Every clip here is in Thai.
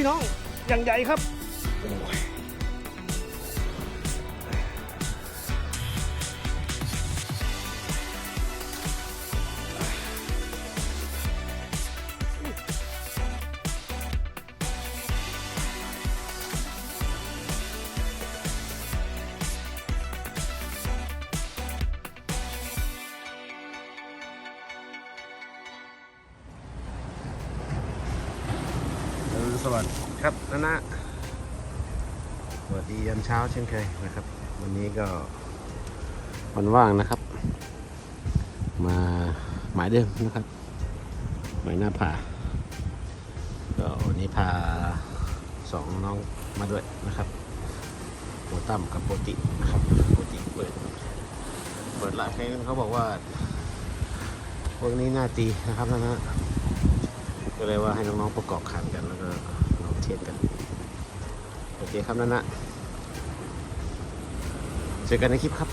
พี่น้องอย่างใหญ่ครับ วัสดิ์ครับนานะสวัสดียันเช้าเช่นเคยนะครับ วันนี้ก็วันว่างนะครับ มาหมายเดิมนะครับ หมายหน้าผาก็วันนี้พาสองน้องมาด้วยนะครับโปตั้มกับโปตินะครับโปติเปิดเปิดละเพลงเขาบอกว่าพวกนี้น่าตีนะครับนะนะก็เลยว่าให้น้องๆประกอบขันกันแล้วก็ลอง เทสกัน โอเคครับนั่นนะเจอกันในคลิปครับ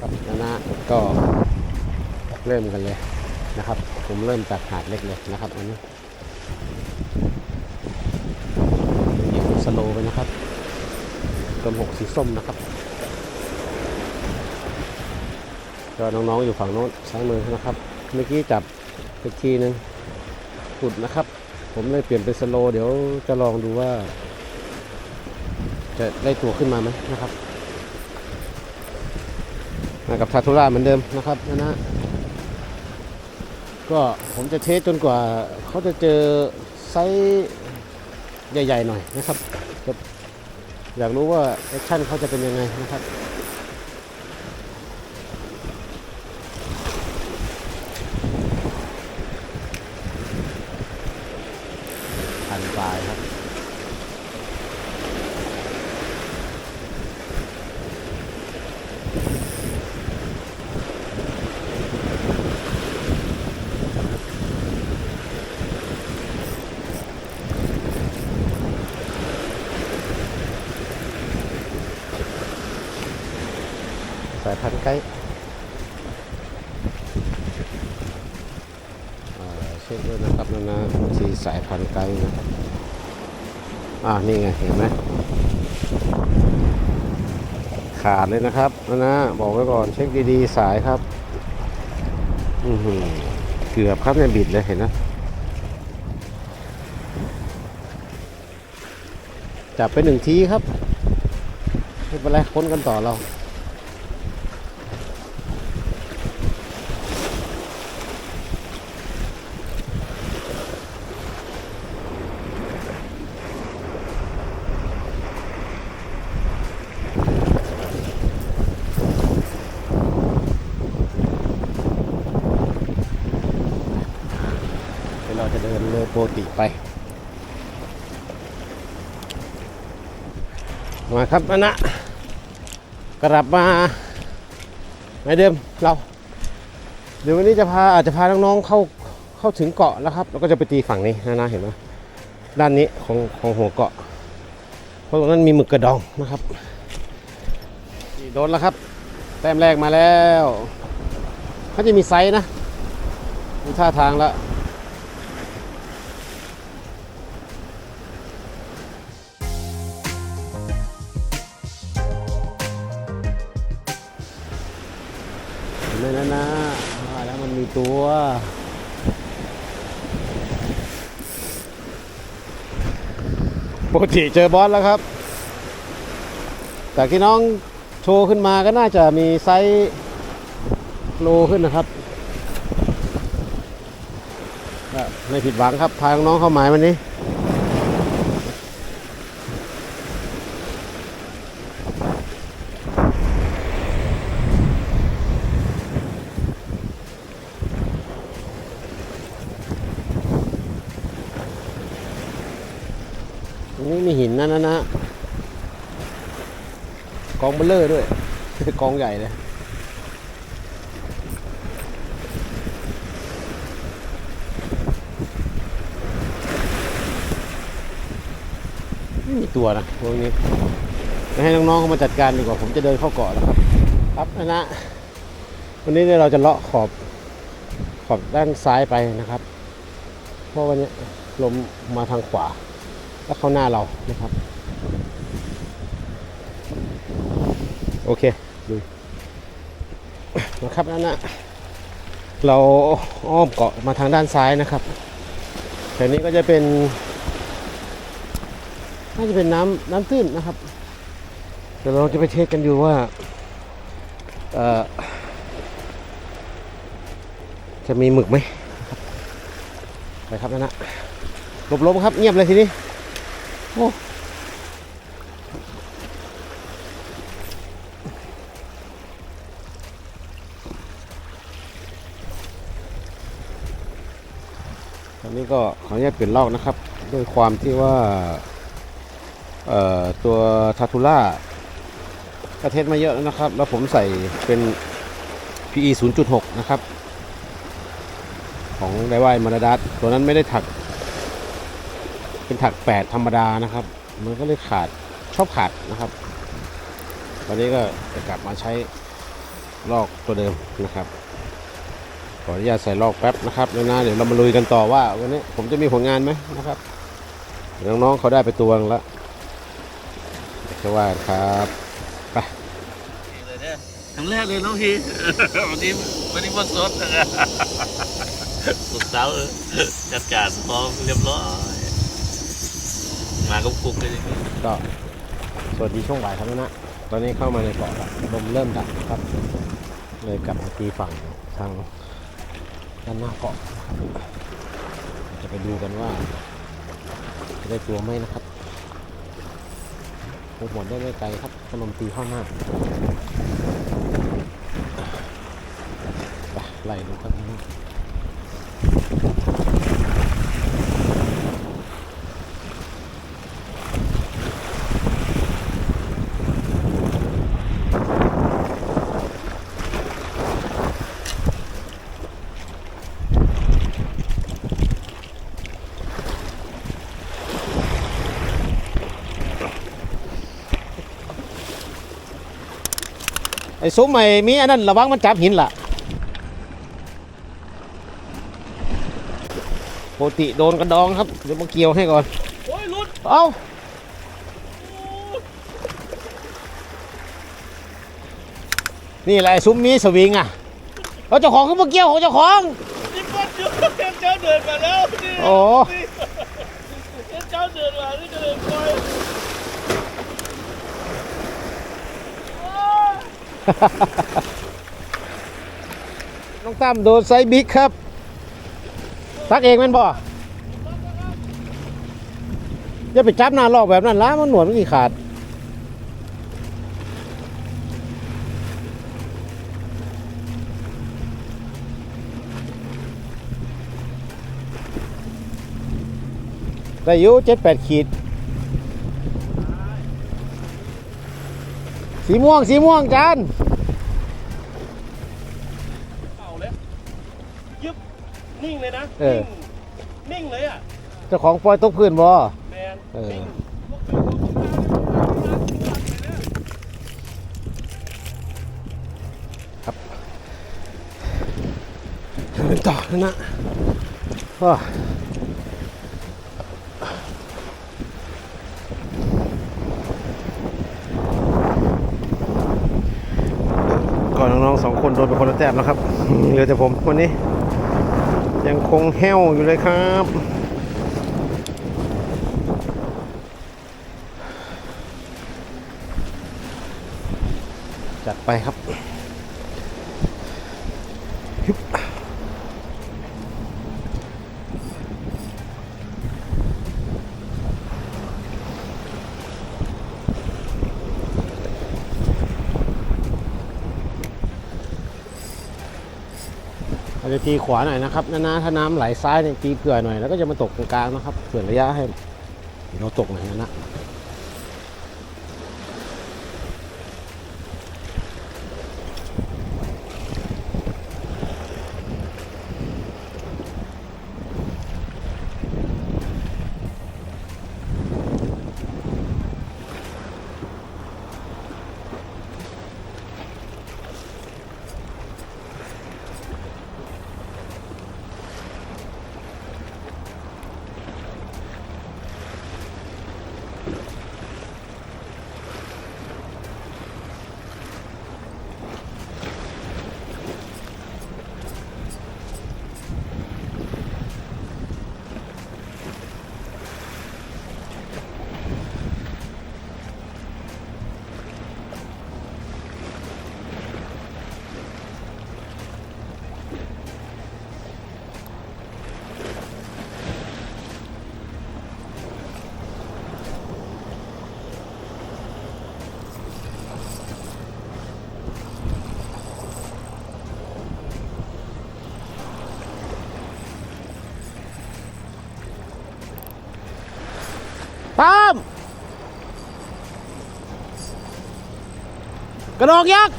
ครับนั่นนะก็เริ่มกันเลยนะครับ ผมเริ่มจากหาดเล็กเลยนะครับอันนี้เหยียบสโลไปนะครับกลมหกสีส้มนะครับก็น้องๆอยู่ฝั่งโน้นซ้ายมือนะครับ เมื่อกี้จับอีกทีนึงขุดนะครับ ผมเลยเปลี่ยนเป็นสโลเดี๋ยวจะลองดูว่า จะได้ตัวขึ้นมาไหมนะครับมากับทาทุราเหมือนเดิมนะครับนะนะก็ผมจะเทสจนกว่าเขาจะเจอไซส์ใหญ่ ๆ หน่อยนะครับจะอยากรู้ว่าแอคชั่นเขาจะเป็นยังไงนะครับ พันปลายครับ สายพันธุ์ไก่อ่าเช็คด้วยนะครับนะนะสีสายพันธุ์ไก่นะครับอ่านี่ไงเห็นไหมขาดเลยนะครับนะนะบอกไว้ก่อนเช็คดีๆสายครับอือหือเกือบครับเนี่ยบิดเลยเห็นนะจับไปหนึ่งทีครับไม่เป็นไรค้นกันต่อเรา เดี๋ยวเรา จะเดินเลยโปรติไป มาครับนะนะ กลับมาเหมือนเดิมเรา เดี๋ยววันนี้จะพาอาจจะพาน้องๆเข้าเข้าถึงเกาะแล้วครับ แล้วก็จะไปตีฝั่งนี้นะนะเห็นไหมด้านนี้ของของหัวเกาะ เพราะตรงนั้นมีหมึกกระดองนะครับโดนแล้วครับ แต้มแรกมาแล้วเขาจะมีไซส์นะดูท่าทางแล้ว แล้วมันมีตัวปกติเจอบอสแล้วครับ แต่ที่น้องโชว์ขึ้นมาก็น่าจะมีไซส์โลขึ้นนะครับ ไม่ผิดหวังครับพาน้องเข้าหมายวันนี้ ตรงนี้มีหินนะนะนะกองเบ ลเลอร์ด้วย กองใหญ่เลยไม่มีตัวนะพวกนี้จะให้น้องๆเขามาจัดการดีกว่าผมจะเดินเข้าเกาะแล้วครับ ครับนะนะวันนี้เนี่ยเราจะเลาะขอบขอบด้านซ้ายไปนะครับ เพราะวันนี้ลมมาทางขวา แล้วเข้าหน้าเรานะครับ อเคดูนะครับนั่นนะเราอ้อมเกาะมาทางด้านซ้ายนะครับแถวนี้ก็จะเป็นน่าจะเป็นน้ำน้ำตื้นนะครับเดี๋ยวเราจะไปเทสกันอยู่ว่าจะมีหมึกไหมไปครับนั่นนะหลบๆครับเงียบเลยทีนี้โอ้ตอนนี้ก็ เปลี่ยนลอกนะครับ ด้วยความที่ว่าตัวทาทูล่าก็เทสมาเยอะนะครับ แล้วผมใส่เป็น PE 0.6 นะครับ ของไดวายมาราดัสตัวนั้นไม่ได้ถัก เป็นถัก 8 ธรรมดานะครับ มันก็เลยขาดชอบขาดนะครับ ตอนนี้ก็จะกลับมาใช้ลอกตัวเดิมนะครับ ขออนุญาตใส่ลอกแป๊บนะครับแล้วนะเดี๋ยวเรามาลุยกันต่อว่าวันนี้ผมจะมีผลงานไหมนะครับเดี๋ยวน้องๆเขาได้ไปตัวนึงแล้วจะว่าครับเลยเนี่ยครั้งแรกเลยน้องพีวันนี้วันนี้วันสดสุดเสาร์เออจัดการพร้อมเรียบร้อย มากุ๊กกุ๊กเลยก็สวัสดีช่วงบ่ายครับนะตอนนี้เข้ามาในเกาะแล้วลมเริ่มดับครับ เลยกลับมาตีฝั่งทาง ด้านหน้าเกาะ จะไปดูกันว่า จะได้ตัวไหมนะครับคงหมดได้ไม่ไกลครับพลมตีข้าหน้าไปไล่ดูครับ ไอ้ซุ้มไอ้มีอันนั้นระวังมันจับหินล่ะปกติโดนกระดองครับเดี๋ยวมาเกี่ยวให้ก่อน โอ้ยรุดเอ้านี่แหละไอ้ซุ้มมีสวิงอะเอาเจ้าของเขามาเกี่ยวของเจ้าของ นี่ปัดจุ๊บเจ้าเดินมาแล้วนี่โอ้เจ้าเดินมานี่ก็เลยปล่อยโอ้ย น้องตั้มโดนไซบิ๊กครับ ตักเองแมันบ่อย่าไปจับหน้าลอกแบบนั้นล้ามันหนวดมันกี่ขาด ได้อยู่เจ็ดแปดขีด สีม่วง สีม่วงจานเป่าเลยยึบนิ่งเลยนะเออนิ่งนิ่งเลยอะเจ้าของปล่อยตกพื้นบ่แมนเออนิ่งต่อนะนะว้าก่อนน้องๆสอง คนโดนไปคนละแต้มแล้วครับเหลือแต่ผมวันนี้ ยังคงแห้วอยู่เลยครับจัดไปครับ จะตีขวาหน่อยนะครับนานาถ้าน้ำไหลซ้ายเนี่ยตีเผื่อหน่อยแล้วก็จะมาตกตรงกลางนะครับเผื่อระยะให้เราตกหน่อยนะ ป้อมกระดองยักษ์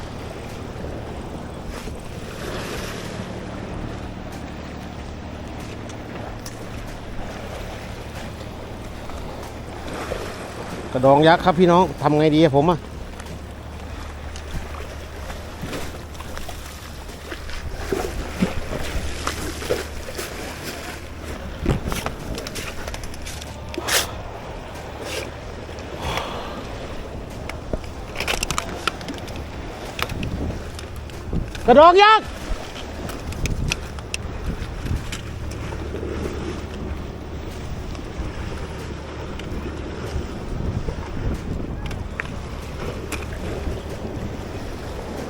กระดองยักษ์ครับพี่น้องทำไงดีผมอะ กระดองยักษ์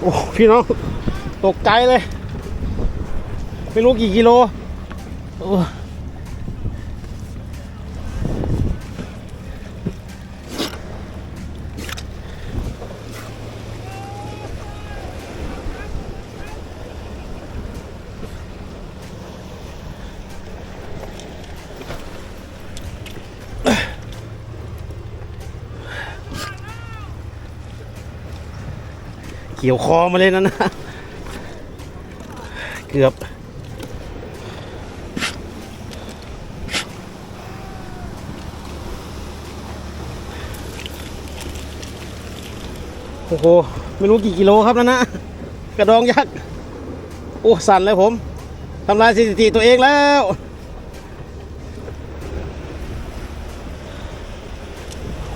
โอ้พี่น้อง ตกใจเลย ไม่รู้กี่กิโลโอ้ เขียวคอมาเลยนะนะเกือบโอ้โหไม่รู้กี่กิโลครับนั่นนะกระดองยักษ์โอ้สั่นเลยผมทำลายสถิติตัวเองแล้ว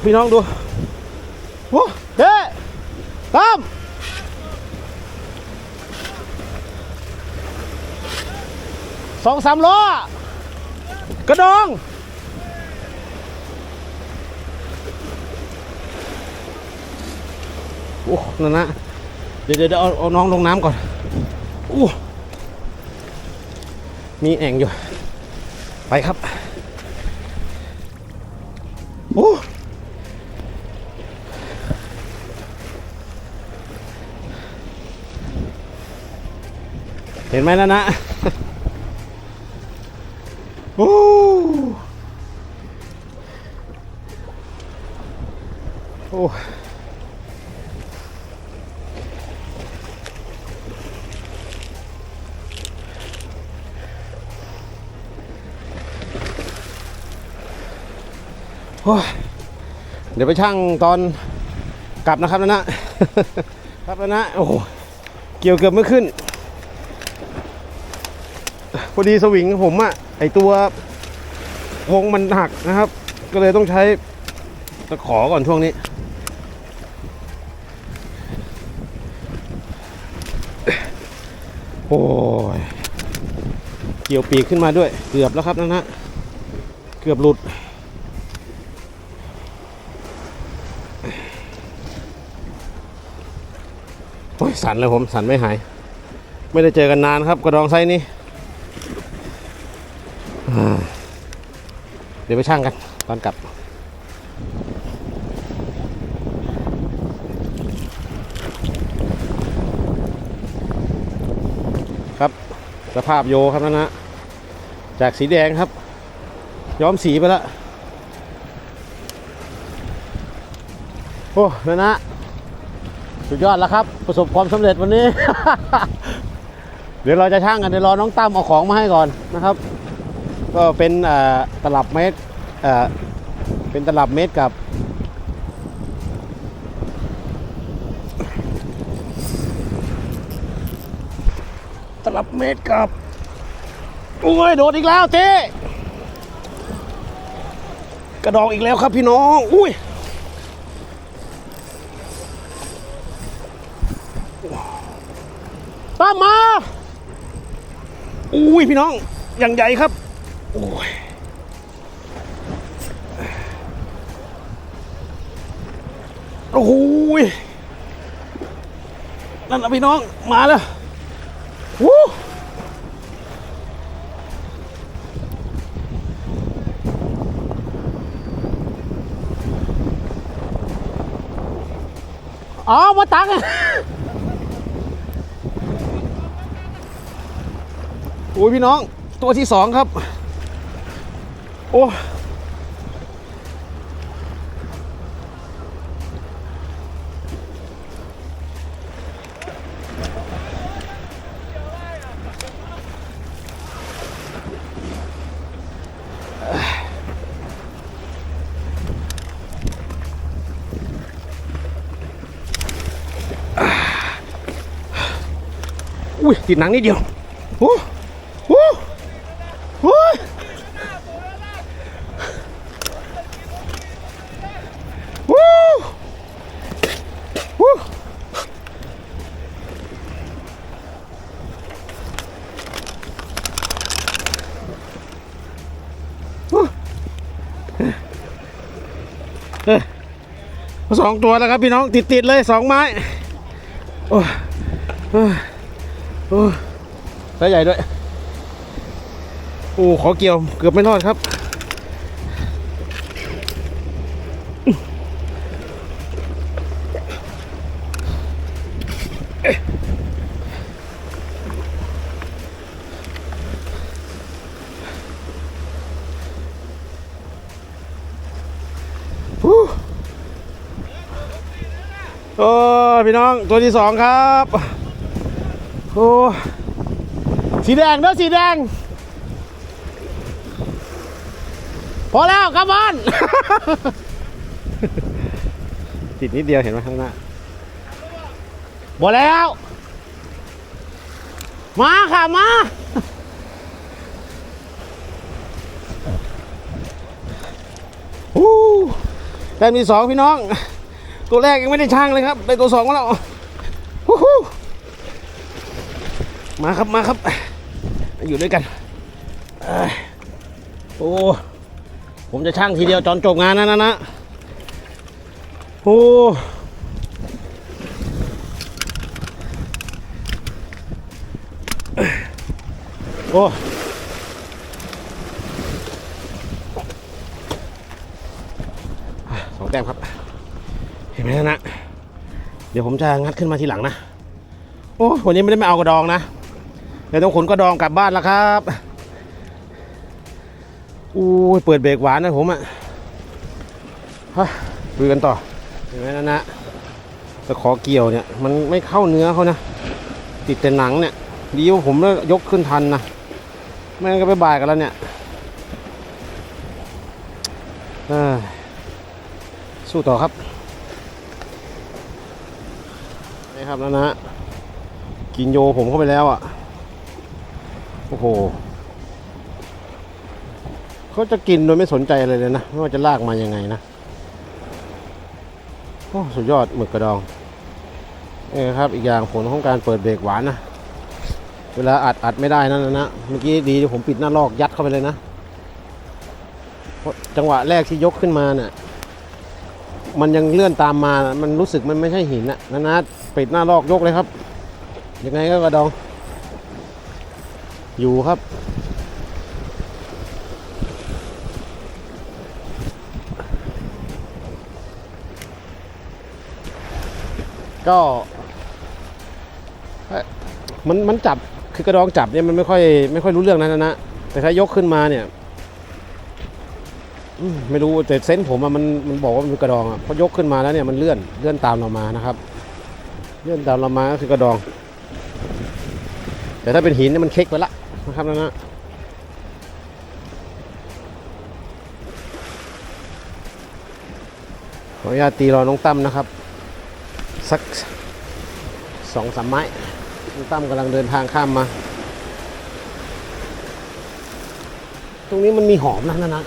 พี่น้องดูโอ้เฮ้ตาม สองสามล้อกระดอง โอ้นั่นนะ เดี๋ยวเดี๋ยวเอาเอาน้องลงน้ำก่อนโอ้มีแอ่งอยู่ ไปครับ โอ้เห็นไหมนั่นนะ โอ้โอ้โอ้ย เดี๋ยวไปช่างตอนกลับนะครับนะนะครับนะนะโอ้โหเกี่ยวเกือบไม่ขึ้น พอดีสวิงผมอะไอตัววงมันหักนะครับ ก็เลยต้องใช้ตะขอก่อนช่วงนี้ โอ้ย เกี่ยวปีกขึ้นมาด้วย เกือบแล้วครับนั่นนะ เกือบหลุด ยสันเลยผมสันไม่หาย ไม่ได้เจอกันนานครับกระดองไซนี้เดี๋ยวไปช่างกันตอนกลับครับสภาพโยครับนะนะ จากสีแดงครับ ย้อมสีไปแล้ว โอ้นะนะ สุดยอดแล้วครับ ประสบความสำเร็จวันนี้ เดี๋ยวเราจะช่างกันเดี๋ยวรอน้องตั้มเอาของมาให้ก่อนนะครับ ก็เป็นตลับเมตรเอ่อเป็นตลับเมตรกับตลับเมตรกับโอ้ยโดดอีกแล้วเจ๊กระดองอีกแล้วครับพี่น้อง อุ้ยตามมา อุ้ยพี่น้องอย่างใหญ่ครับโอ้ยโอ้โหยนั่นนะพี่น้องมาแล้ววู้เอามาตัก โอ้ยพี่น้องตัวที่สองครับ โอ้ยติดหนังนิดเดียวโอ้ โหโอ้ยโอ้โหเอ้สองตัวแล้วครับพี่น้องติดติดๆเลยสองไม้ โอ้โอ้โอ้ใหญ่ด้วย โอ้ขอเกี่ยวเกือบไม่รอดครับ โอ้พี่น้องตัวที่สองครับ โอ้สีแดงเด้อสีแดง พ อแล้วครับบอลติดนิดเดียวเห็นไหมข้างหน้าบอแล้ว มาค่ะมาอู้แต้มที่สองพี่น้อง ตัวแรกยังไม่ได้ช่างเลยครับได้ตัวสองมาแล้วฮู้ฮู้มาครับมาครับ อยู่ด้วยกันเอ้ยโอ้ ผมจะช่างทีเดียวจนจบงานนะนะนะโอ้โอ้สองแต้มครับ เห็นไหมนะ เดี๋ยวผมจะงัดขึ้นมาทีหลังนะ โอ้วันนี้ไม่ได้มาเอากระดองนะ เดี๋ยวต้องขนกระดองกลับบ้านแล้วครับ อู้ยเปิดเบรกหวานนะผมอะฮะดูกันต่อเห็นไหมนะนะตะขอเกี่ยวเนี่ย มันไม่เข้าเนื้อเขานะ ติดแต่หนังเนี่ย ดีว่าผมแล้วยกขึ้นทันนะไม่งั้นก็ไปบ่ายกันแล้วเนี่ยเอ้ยสู้ต่อครับนี่ครับนะนะกินโยผมเข้าไปแล้วอะ โอ้โห เขาจะกินโดยไม่สนใจอะไรเลยนะ ไม่ว่าจะลากมายังไงนะ โอ้สุดยอดหมึกกระดองเออครับ อีกอย่างผลของการเปิดเบรกหวานนะ เวลาอัดอัดไม่ได้นั่นนะนะเมื่อกี้ดีที่ผมปิดหน้าลอกยัดเข้าไปเลยนะ จังหวะแรกที่ยกขึ้นมาเนี่ยมันยังเลื่อนตามมา มันรู้สึกมันไม่ใช่หินนะนะนะปิดหน้าลอกยกเลยครับ ยังไงก็กระดอง อยู่ครับ ก็มันมันจับคือกระดองจับเนี่ยมันไม่ค่อยไม่ค่อยรู้เรื่องนะนะนะแต่ถ้ายกขึ้นมาเนี่ยไม่รู้แต่เซนผมอะมันมันบอกว่ามันเป็นกระดองอะพอยกขึ้นมาแล้วเนี่ยมันเลื่อนเลื่อนตามเรามานะครับ เลื่อนตามเรามาก็คือกระดอง แต่ถ้าเป็นหินเนี่ยมันเค็กไปละนะครับนะนะขออนุญาตตีรอน้องตั้มนะครับ สักสองสามไม้น้องตั้มกำลังเดินทางข้ามมา ตรงนี้มันมีหอมนะนะนะ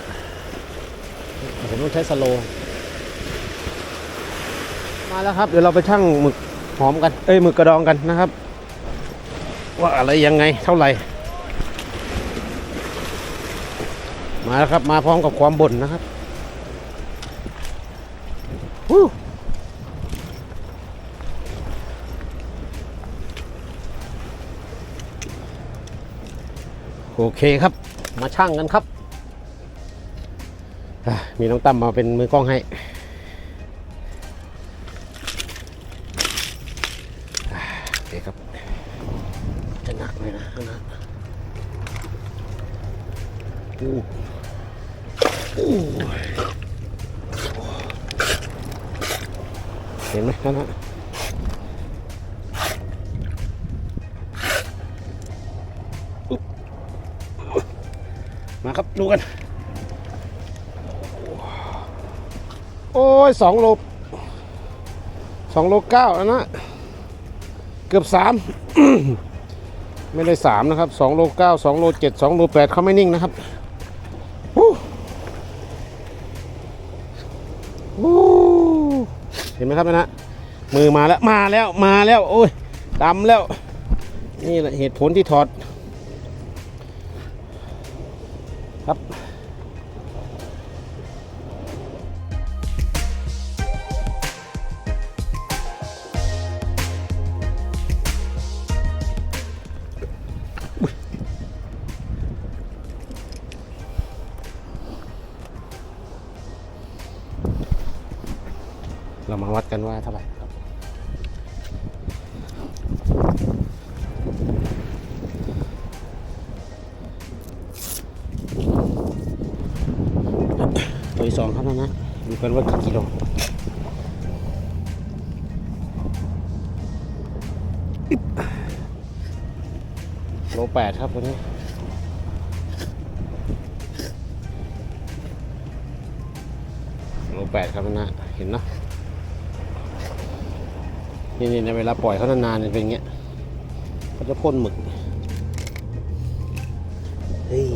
ผมต้องใช้สโล มาแล้วครับ เดี๋ยวเราไปชั่งหมึกหอมกัน เอ้ยหมึกกระดองกันนะครับ ว่าอะไรยังไงเท่าไหร่ มาแล้วครับ มาพร้อมกับความบ่นนะครับวู้ โอเคครับ มาช่างกันครับ มีน้องตั้มมาเป็นมือกล้องให้อะโอเคครับ จะหนักเลยนะนะอู้อู้เห็นไหมนะาครับ ดูกัน โอ้ยสองโลสองโลเก้าแล้วนะ เกือบสามไม่ได้สามนะครับสองโลเก้าสองโลเจ็ดสองโลแปดเขาไม่นิ่งนะครับเห็นไหมครับนะฮะมือมาแล้วมาแล้วมาแล้ว โอ้ยดำแล้ว นี่แหละเหตุผลที่ถอด โลแปดครับตัวนี้โลแปดครับนะเห็นเนาะนี่นี่ในเวลาปล่อยเขานานๆเนี่ยเป็นอย่างเงี้ยเขาจะพ่นหมึกเฮ้ย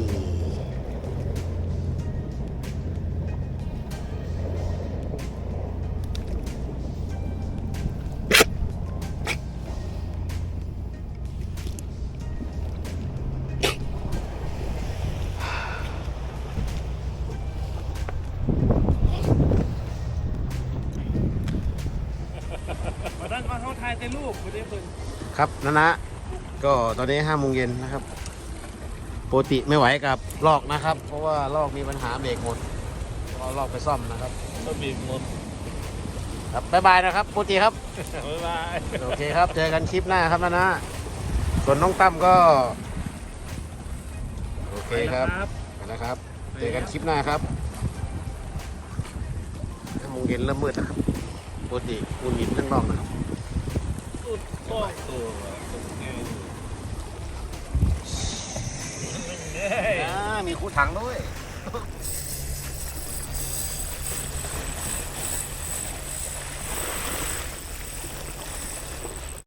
ครับนะนะก็ตอนนี้ห้าโมงเย็นนะครับปกติไม่ไหวกับลอกนะครับ เพราะว่าลอกมีปัญหาเบรกหมดเอาลอกไปซ่อมนะครับก็บีบหมดครับบ๊ายบายนะครับปกติครับบ๊ายบายโอเคครับ เจอกันคลิปหน้าครับนะนะส่วนน้องตั้มก็โอเคครับไปนะครับ เจอกันคลิปหน้าครับห้าโมงเย็นเริ่มมืดนะครับปกติคุณหินข้างนอกนะครับ มีคู่ถังด้วย